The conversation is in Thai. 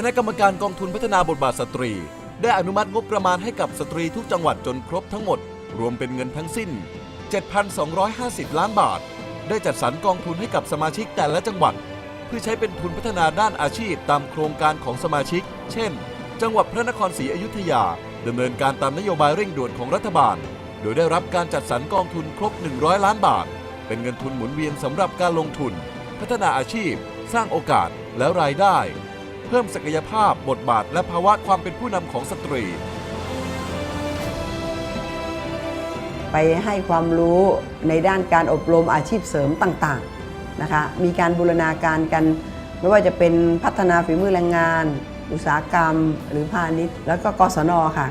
คณะกรรมการกองทุนพัฒนาบทบาทสตรี ได้อนุมัติงบประมาณให้กับสตรีทุกจังหวัดจนครบทั้งหมด รวมเป็นเงินทั้งสิ้น 7,250 ล้านบาท ได้จัดสรรกองทุนให้กับสมาชิกแต่ละจังหวัด เพื่อใช้เป็นทุนพัฒนาด้านอาชีพตามโครงการของสมาชิก เช่น จังหวัดพระนครศรีอยุธยาดำเนินการตามนโยบายเร่งด่วนของรัฐบาล โดยได้รับการจัดสรรกองทุนครบ 100 ล้านบาท เป็นเงินทุนหมุนเวียนสำหรับการลงทุน พัฒนาอาชีพ สร้างโอกาสและรายได้ เพิ่มศักยภาพบทบาทและภาวะความเป็นผู้นำของสตรี ไปให้ความรู้ในด้านการอบรมอาชีพเสริมต่างๆนะคะ มีการบูรณาการกัน ไม่ว่าจะเป็นพัฒนาฝีมือแรงงาน อุตสาหกรรม หรือพาณิชย์ แล้วก็กศนค่ะ